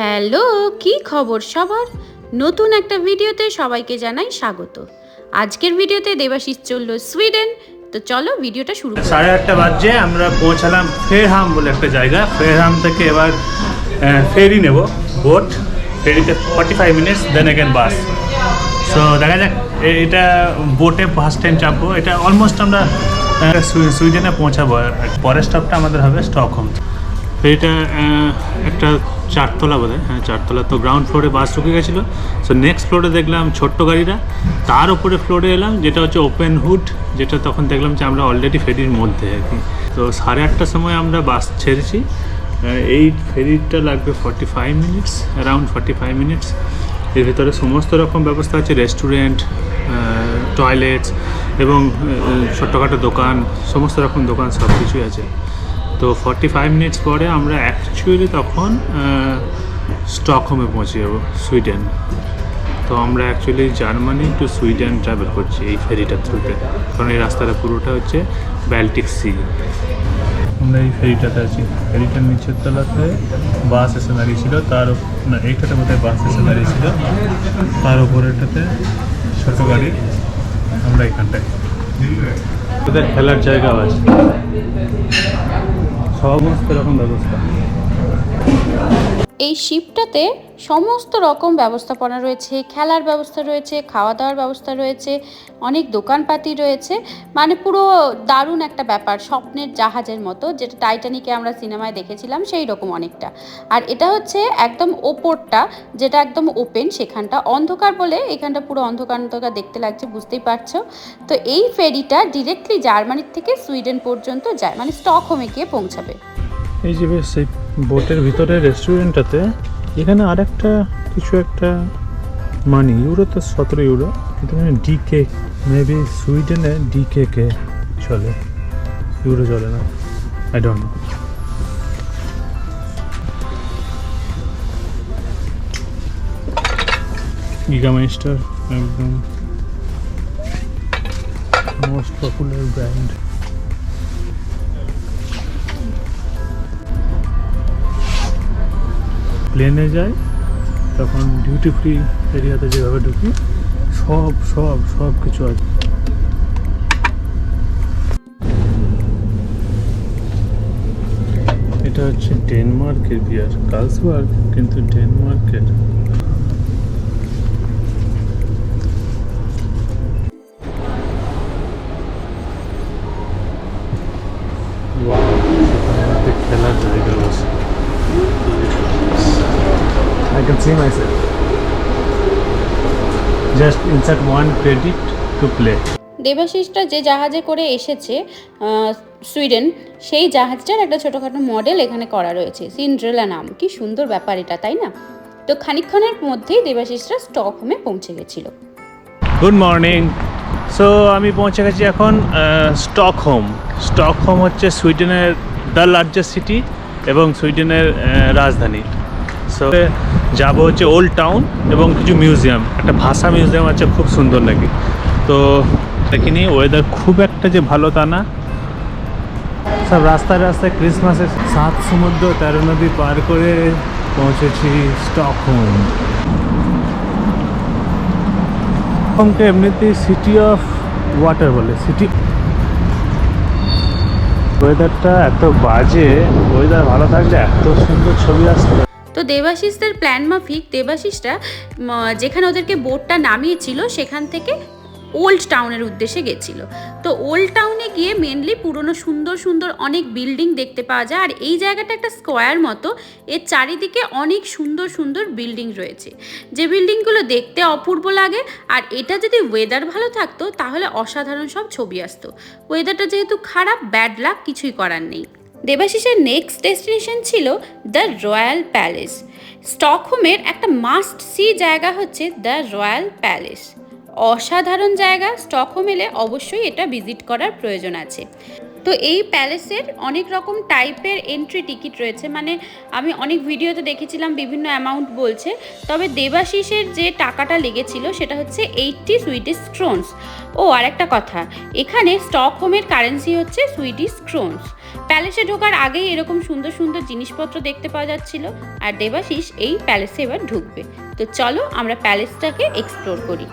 Hello কি খবর সবার? নতুন একটা ভিডিওতে সবাইকে জানাই স্বাগত। আজকের ভিডিওতে দেবাশিস চলল সুইডেন তো চলো ভিডিওটা শুরু সাড়ে আটটা বাজে আমরা পৌঁছালাম ফেরহাম বলে একটা জায়গা। ফেরহাম থেকে এবার ফেরি নেব boat ফেরিতে forty five minutes then again bus so দেখা যাক এটা বোটে ফার্স্ট টাইম চাপবো। এটা অলমোস্ট আমরা সুইডেনে পৌঁছাবো। পরের স্টপটা আমাদের হবে স্টকহোম আহ, একটা চারতলা বোধ হ্যাঁ চারতলা। তো গ্রাউন্ড ফ্লোরে বাস ঢুকে গেছিল। সো নেক্সট ফ্লোরে দেখলাম ছোট্ট গাড়িটা। তার উপরে ফ্লোরে এলাম, যেটা হচ্ছে ওপেন হুড যেটা তখন দেখলাম যে আমরা অলরেডি ফেরির মধ্যে আর কি। তো সাড়ে আটটার সময় আমরা বাস ছেড়েছি। এই ফেরিটা লাগবে forty five minutes around forty five minutes এর ভিতরে সমস্ত রকম ব্যবস্থা আছে রেস্টুরেন্ট টয়লেটস এবং ছোট্টখাটো দোকান, সমস্ত রকম দোকান সব কিছুই আছে। তো ফর্টি ফাইভ মিনিটস পরে আমরা অ্যাকচুয়ালি তখন স্টকহোমে পৌঁছে যাব সুইডেন তো আমরা actually Germany to Sweden travel করছি এই ফেরিটার থ্রুতে কারণ এই রাস্তাটা পুরোটা হচ্ছে ব্যালটিক সি আমরা এই ফেরিটাতে আছি। ফেরিটার নিচের তলাতে বাস এসে দাঁড়িয়েছিল তার না, এইটাতে বোধহয় বাস এসে দাঁড়িয়েছিল তার উপরেটাতে ছোটো গাড়ি। আমরা এখানটায়। ওদের খেলার জায়গা আছে। সমস্ত রকম ব্যবস্থা। এই শিপটাতে সমস্ত রকম ব্যবস্থাপনা রয়েছে, খেলার ব্যবস্থা রয়েছে খাওয়া দাওয়ার ব্যবস্থা রয়েছে, অনেক দোকানপাতি রয়েছে। মানে পুরো দারুণ একটা ব্যাপার, স্বপ্নের জাহাজের মতো, যেটা টাইটানিকে আমরা সিনেমায় দেখেছিলাম, সেই রকম অনেকটা। আর এটা হচ্ছে একদম ওপরটা, যেটা একদম ওপেন, সেখানটা অন্ধকার বলে এখানটা পুরো অন্ধকার অন্ধকার দেখতে লাগছে, বুঝতেই পারছ? তো এই ফেরিটা ডিরেক্টলি জার্মানির থেকে সুইডেন পর্যন্ত যায় মানে স্টকহোমে গিয়ে পৌঁছাবে। এই যে বেশ বোটের ভিতরে রেস্টুরেন্টটাতে এখানে আরেকটা কিছু একটা মানি ইউরো তো সতেরো ইউরো কিন্তু এখানে ডিকে মেবি সুইডেনে ডিকে কে কে চলে। ইউরো চলে না। আই ডোন্ট নো গিগামাইস্টার একদম মোস্ট পপুলার ব্র্যান্ড প্লেনে যাই, তখন ডিউটি ফ্রি এরিয়াতে যেভাবে ঢুকি, সব সব সব কিছু আছে। এটা হচ্ছে ডেনমার্কের বিয়ার কালসবার্গ কিন্তু ডেনমার্কের can see myself. Just insert one credit to play. দেবাশিসটা যে জাহাজে করে এসেছে সুইডেন সেই জাহাজটার একটা ছোটোখাটো মডেল এখানে করা রয়েছে সিন্ড্রেলা নাম। কি সুন্দর ব্যাপার এটা তাই না? তো খানিকক্ষণের মধ্যেই দেবাশিসরা স্টকহোমে পৌঁছে গেছিল। গুড মর্নিং সো আমি পৌঁছে গেছি এখন স্টকহোম। স্টকহোম হচ্ছে সুইডেনের দ্য লার্জেস্ট সিটি এবং সুইডেনের রাজধানী। সো যাব হচ্ছে ওল্ড টাউন এবং কিছু মিউজিয়াম একটা ভাষা মিউজিয়াম আছে, খুব সুন্দর নাকি। তো দেখিনি ওয়েদার খুব একটা যে ভালো তা না। সব রাস্তায় রাস্তায় ক্রিসমাসের সাত সমুদ্র, তেরো নদী পার করে পৌঁছেছি স্টকহোম স্টকহোমকে এমনিতেই সিটি অফ ওয়াটার বলে সিটি ওয়েদারটা এত বাজে ওয়েদার ভালো থাকলে এত সুন্দর ছবি আসতো। তো দেবাশিসদের প্ল্যান মাফিক, দেবাশিসরা যেখানে ওদেরকে বোটটা নামিয়েছিল, সেখান থেকে ওল্ড টাউনের উদ্দেশ্যে গেছিল। তো ওল্ড টাউনে গিয়ে মেনলি পুরনো, সুন্দর সুন্দর অনেক বিল্ডিং দেখতে পাওয়া যায়। আর এই জায়গাটা একটা স্কোয়ার মতো। এর চারিদিকে অনেক সুন্দর সুন্দর বিল্ডিং রয়েছে। যে বিল্ডিংগুলো দেখতে অপূর্ব লাগে, আর এটা যদি ওয়েদার ভালো থাকতো, তাহলে অসাধারণ সব ছবি আসতো। ওয়েদারটা যেহেতু খারাপ ব্যাড লাক কিছুই করার নেই। দেবাশিসের নেক্সট ডেস্টিনেশন ছিল দ্য রয়্যাল প্যালেস স্টকহোমের একটা মাস্ট সি জায়গা হচ্ছে দ্য রয়্যাল প্যালেস অসাধারণ জায়গা, স্টকহোম এলে অবশ্যই এটা ভিজিট করার প্রয়োজন আছে। তো এই প্যালেসের অনেক রকম টাইপের এন্ট্রি টিকিট রয়েছে। মানে আমি অনেক ভিডিওতে দেখেছিলাম, বিভিন্ন অ্যামাউন্ট বলছে। তবে দেবাশিসের যে টাকাটা লেগেছিল, সেটা হচ্ছে এইটটি সুইডিশ ক্রোনস ও আর একটা কথা। এখানে স্টকহোমের কারেন্সি হচ্ছে সুইডিশ ক্রোনস প্যালেসে ঢোকার আগেই এরকম সুন্দর সুন্দর জিনিসপত্র দেখতে পাওয়া যাচ্ছিল। আর দেবাশিস এই প্যালেসে এবার ঢুকবে। তো চলো আমরা প্যালেসটাকে এক্সপ্লোর করি।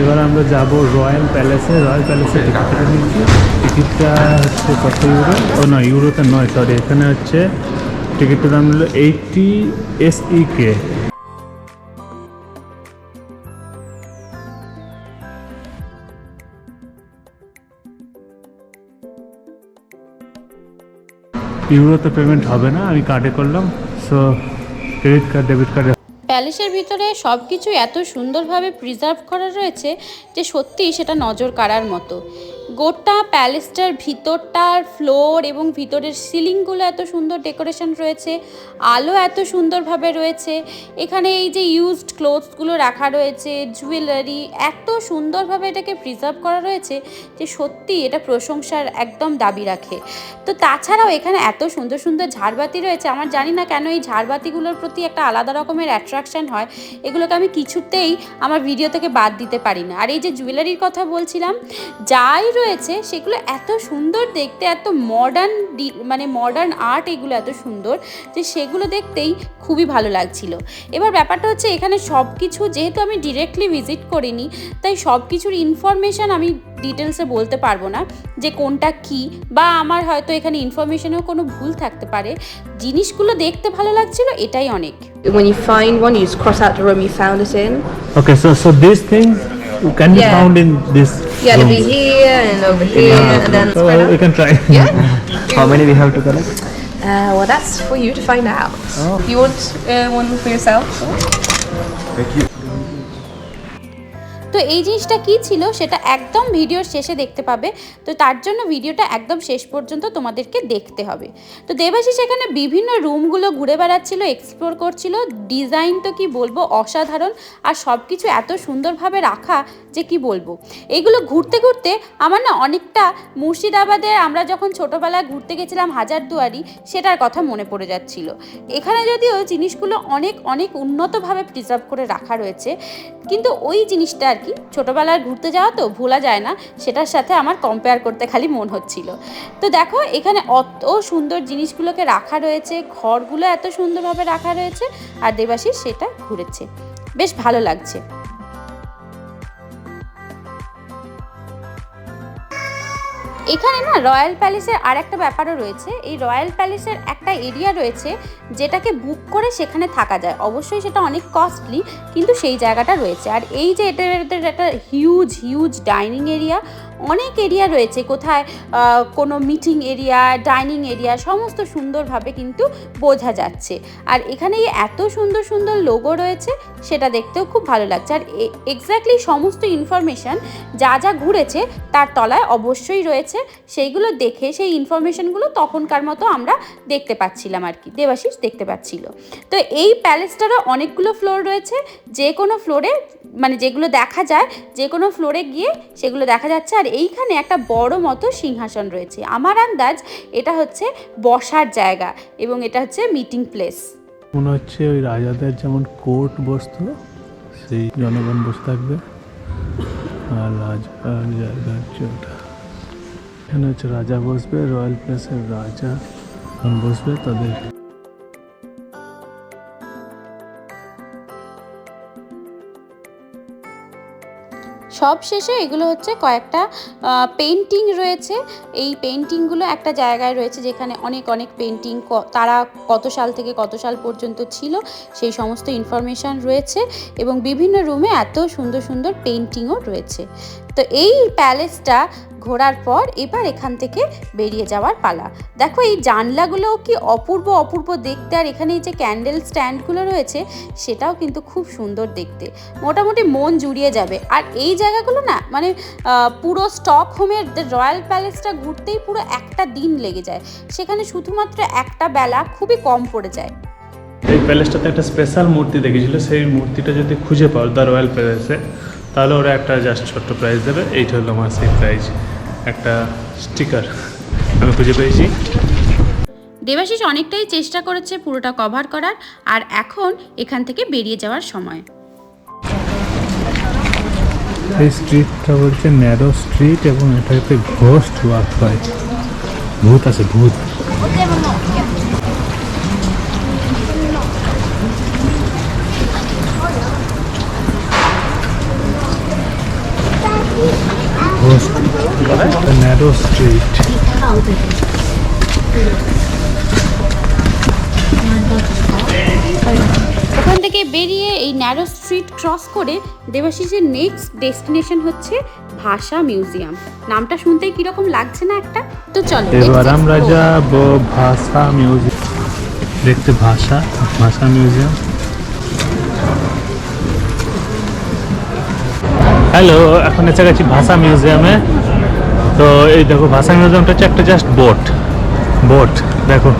এবার আমরা যাব রয়্যাল প্যালেসে রয়্যাল প্যালেসে টিকিট কেটে নিয়েছি টিকিটটা হচ্ছে কত ইউরো ও না ইউরোতে নয় সরি এখানে হচ্ছে টিকিটের দাম হলো এইটি এস ই কে ইউরোতে পেমেন্ট হবে না আমি কার্ডে করলাম। সো ক্রেডিট কার্ড ডেবিট কার্ডে প্যালেসের ভিতরে সব কিছু এত সুন্দরভাবে প্রিজার্ভ করা রয়েছে যে সত্যিই সেটা নজর কাড়ার মতো। গোটা প্যালেসটার ভিতরটার ফ্লোর এবং ভিতরের সিলিংগুলো এত সুন্দর ডেকোরেশন রয়েছে, আলো এত সুন্দরভাবে রয়েছে। এখানে এই যে ইউজড ক্লোথসগুলো রাখা রয়েছে, জুয়েলারি এত সুন্দরভাবে এটাকে প্রিজার্ভ করা রয়েছে যে সত্যি এটা প্রশংসার একদম দাবি রাখে। তো তাছাড়াও এখানে এত সুন্দর সুন্দর ঝাড়বাতি রয়েছে, আমার জানি না কেন এই ঝাড়বাতিগুলোর প্রতি একটা আলাদা রকমের অ্যাট্রাকশন হয়, এগুলোকে আমি কিছুতেই আমার ভিডিও থেকে বাদ দিতে পারি না। আর এই যে জুয়েলারির কথা বলছিলাম, যাই রয়েছে সেগুলো এত সুন্দর দেখতে এত মডার্ন মানে মডার্ন আর্ট এগুলো এত সুন্দর যে সেগুলো দেখতেই খুবই ভালো লাগছিল। এবার ব্যাপারটা হচ্ছে এখানে সব কিছু যেহেতু আমি ডিরেক্টলি ভিজিট করিনি তাই সব কিছুর ইনফরমেশান আমি ডিটেলসে বলতে পারব না যে কোনটা কি বা আমার হয়তো এখানে ইনফরমেশনেও কোনো ভুল থাকতে পারে। জিনিসগুলো দেখতে ভালো লাগছিল এটাই অনেক। When you find one, you just cross out the room you found it in. Okay, so so these things can be Yeah. found in this Yeah, room. it'll be here and over here, and then So spread we can try. Yeah. How many we have to collect? Uh, well, that's for you to find out. You want uh, one for yourself? তো এই জিনিসটা কি ছিল সেটা একদম ভিডিওর শেষে দেখতে পাবে। তো তার জন্য ভিডিওটা একদম শেষ পর্যন্ত তোমাদেরকে দেখতে হবে। তো দেবাশিস এখানে বিভিন্ন রুমগুলো ঘুরে বেড়াচ্ছিল এক্সপ্লোর করছিল। ডিজাইন তো কি বলব, অসাধারণ। আর সব কিছু এত সুন্দরভাবে রাখা যে কি বলব। এগুলো ঘুরতে ঘুরতে আমার না অনেকটা মুর্শিদাবাদে আমরা যখন ছোটোবেলায় ঘুরতে গেছিলাম হাজারদুয়ারি, সেটার কথা মনে পড়ে যাচ্ছিল। এখানে যদিও জিনিসগুলো অনেক অনেক উন্নতভাবে প্রিজার্ভ করে রাখা রয়েছে, কিন্তু ওই জিনিসটা আর কি? ছোটোবেলার ঘুরতে যাওয়া তো ভোলা যায় না, সেটার সাথে আমার কম্পেয়ার করতে খালি মন হচ্ছিল। তো দেখো, এখানে অত সুন্দর জিনিসগুলোকে রাখা রয়েছে, ঘরগুলো এত সুন্দরভাবে রাখা রয়েছে, আর দেবাশিস সেটা ঘুরেছে। বেশ ভালো লাগছে। এখানে না রয়্যাল প্যালেসের আর একটা ব্যাপারও রয়েছে। এই রয়্যাল প্যালেসের একটা এরিয়া রয়েছে যেটাকে বুক করে সেখানে থাকা যায়। অবশ্যই সেটা অনেক কস্টলি, কিন্তু সেই জায়গাটা রয়েছে। আর এই যে এটা একটা হিউজ হিউজ ডাইনিং এরিয়া অনেক এরিয়া রয়েছে। কোথায় কোনো মিটিং এরিয়া ডাইনিং এরিয়া সমস্ত সুন্দরভাবে কিন্তু বোঝা যাচ্ছে। আর এখানে এত সুন্দর সুন্দর লোগো রয়েছে, সেটা দেখতেও খুব ভালো লাগছে। আর এক্স্যাক্টলি সমস্ত ইনফরমেশান যা যা ঘুরেছে, তার তলায় অবশ্যই রয়েছে। সেইগুলো দেখে, সেই ইনফরমেশনগুলো তখনকার মতো আমরা দেখতে পাচ্ছিলাম আর কি, দেবাশিস দেখতে পাচ্ছিল। তো এই প্যালেসটারও অনেকগুলো ফ্লোর রয়েছে। যে কোনো ফ্লোরে মানে যেগুলো দেখা যায়, যে কোনো ফ্লোরে গিয়ে সেগুলো দেখা যাচ্ছে। আর এইখানে একটা বড় মতো সিংহাসন রয়েছে। আমার আন্দাজ এটা হচ্ছে বসার জায়গা এবং এটা হচ্ছে মিটিং প্লেস মনে হচ্ছে ওই রাজাদের যেমন কোর্ট বসতো, সেই জনগণ বসে থাকবে। আর হচ্ছে রাজা বসবে রয়্যাল প্লেসের রাজা বসবে, তাদের সব শেষে এগুলো হচ্ছে কয়েকটা পেন্টিং রয়েছে। এই পেন্টিংগুলো একটা জায়গায় রয়েছে যেখানে অনেক অনেক পেন্টিং তারা কত সাল থেকে কত সাল পর্যন্ত ছিল সেই সমস্ত ইনফরমেশান রয়েছে এবং বিভিন্ন রুমে এত সুন্দর সুন্দর পেন্টিংও রয়েছে। তো এই প্যালেসটা ঘোরার পর এবার এখান থেকে বেরিয়ে যাওয়ার পালা। দেখো, এই জানলাগুলোও কি অপূর্ব অপূর্ব দেখতে, আর এখানে যে ক্যান্ডেল স্ট্যান্ডগুলো রয়েছে, সেটাও কিন্তু খুব সুন্দর দেখতে। মোটামুটি মন জুড়িয়ে যাবে। আর এই জায়গাগুলো না মানে পুরো স্টক হোমের রয়্যাল প্যালেসটা ঘুরতেই পুরো একটা দিন লেগে যায়। সেখানে শুধুমাত্র একটা বেলা খুবই কম পড়ে যায়। এই প্যালেসটাতে একটা স্পেশাল মূর্তি দেখেছিল? সেই মূর্তিটা যদি খুঁজে পাও দ্য রয়্যাল প্যালেসে তাহলে ওরা একটা জাস্ট ছোট্ট প্রাইজ দেবে। এইটা হলো আমার সেই প্রাইজ একটা স্টিকার আমি খুঁজে পেয়েছি। দেবাশিস অনেকটাই চেষ্টা করেছে পুরোটা কভার করার আর এখন এখান থেকে বেরিয়ে যাওয়ার সময়। এই স্ট্রিটটা বলছে ন্যারো স্ট্রিট এবং এটাতে ঘোস্ট ওয়াক হয়। ভূত আছে ভূত ঘোস্ট ন্যারো স্ট্রিট ওখান থেকে বেরিয়ে এই ন্যারো স্ট্রিট ক্রস করে দেবাশিসের নেক্সট ডেস্টিনেশন হচ্ছে ভাষা মিউজিয়াম নামটা শুনতেই কীরকম লাগছে না একটা? তো চলো এবার আমরা যাব ভাষা মিউজিয়াম দেখতে ভাষা ভাষা মিউজিয়াম হ্যালো এখন এসে গেছি ভাষা মিউজিয়ামে তো এই দেখো ভাষা মিউজিয়ামটা হচ্ছে একটা জাস্ট বোট বোট দেখো।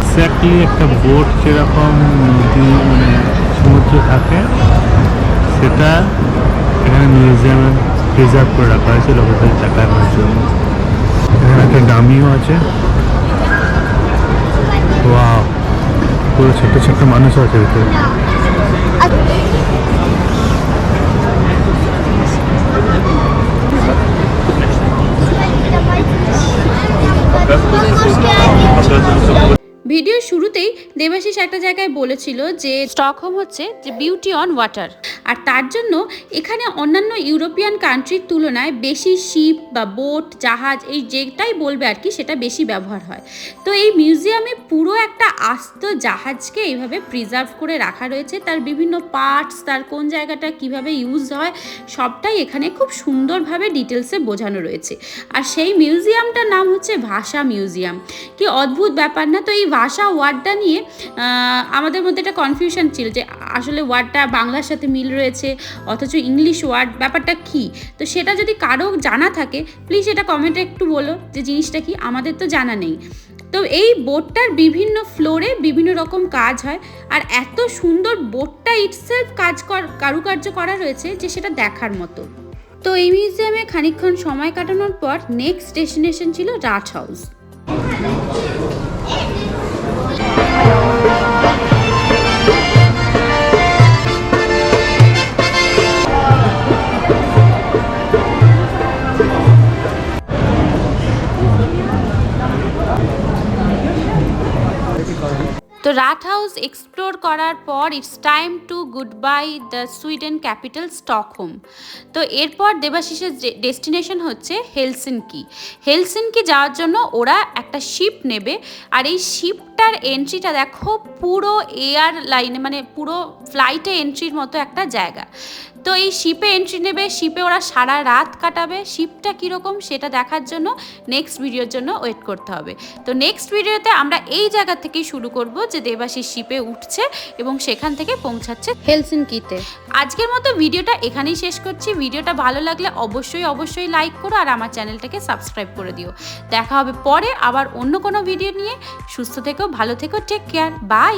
এক্স্যাক্টলি একটা বোট যেরকম নদী মানে সমুদ্র থাকে, সেটা এখানে মিউজিয়ামে প্রিজার্ভ করে রাখা হয়েছে লোকেদের দেখানোর জন্য। এখানে একটা ডামিও আছে। পুরো ছোট্ট ছোট্ট মানুষ আছে ভিতরে। আপনারা ভিডিওর শুরুতেই দেবাশিস একটা জায়গায় বলেছিল যে স্টকহোম হচ্ছে যে বিউটি অন ওয়াটার। আর তার জন্য এখানে অন্যান্য ইউরোপিয়ান কান্ট্রির তুলনায় বেশি শিপ বা বোট জাহাজ এই যেটাই বলবে আর কি সেটা বেশি ব্যবহার হয়। তো এই মিউজিয়ামে পুরো একটা আস্ত জাহাজকে এইভাবে প্রিজার্ভ করে রাখা রয়েছে। তার বিভিন্ন পার্টস তার কোন জায়গাটা কীভাবে ইউজ হয় সবটাই এখানে খুব সুন্দরভাবে ডিটেলসে বোঝানো রয়েছে। আর সেই মিউজিয়ামটার নাম হচ্ছে ভাষা মিউজিয়াম। কি অদ্ভুত ব্যাপার না? তো এই ভাষা ওয়ার্ডটা নিয়ে আমাদের মধ্যে একটা কনফিউশন ছিল যে আসলে ওয়ার্ডটা বাংলার সাথে মিল রয়েছে, অথচ ইংলিশ ওয়ার্ড ব্যাপারটা কি? তো সেটা যদি কারও জানা থাকে প্লিজ এটা কমেন্টে একটু বলো যে জিনিসটা কি? আমাদের তো জানা নেই। তো এই বোটটার বিভিন্ন ফ্লোরে বিভিন্ন রকম কাজ হয়, আর এত সুন্দর বোটটা ইটসেলফ কাজ কর, কারুকার্য করা রয়েছে যে সেটা দেখার মতো। তো এই মিউজিয়ামে খানিকক্ষণ সময় কাটানোর পর নেক্সট ডেস্টিনেশন ছিল রাট হাউস তো রাট হাউস এক্সপ্লোর করার পর it's time to goodbye the Sweden capital Stockholm তো এরপর দেবাশিসের ডেস্টিনেশন হচ্ছে হেলসিনকি হেলসিনকি যাওয়ার জন্য ওরা একটা শিপ নেবে, আর এই শিপটার এন্ট্রিটা দেখো, পুরো এয়ার লাইনে মানে পুরো ফ্লাইটে এন্ট্রির মতো একটা জায়গা। তো এই শিপে এন্ট্রি নেবে শিপে ওরা সারা রাত কাটাবে। শিপটা কীরকম সেটা দেখার জন্য নেক্সট ভিডিওর জন্য ওয়েট করতে হবে। তো নেক্সট ভিডিওতে আমরা এই জায়গা থেকেই শুরু করব যে দেবাশিস শিপে উঠছে এবং সেখান থেকে পৌঁছাচ্ছে হেলসিনকিতে আজকের মতো ভিডিওটা এখানেই শেষ করছি। ভিডিওটা ভালো লাগলে অবশ্যই অবশ্যই লাইক করো আর আমার চ্যানেলটাকে সাবস্ক্রাইব করে দিও। দেখা হবে পরে আবার অন্য কোনো ভিডিও নিয়ে। সুস্থ থেকো ভালো থেকো টেক কেয়ার বাই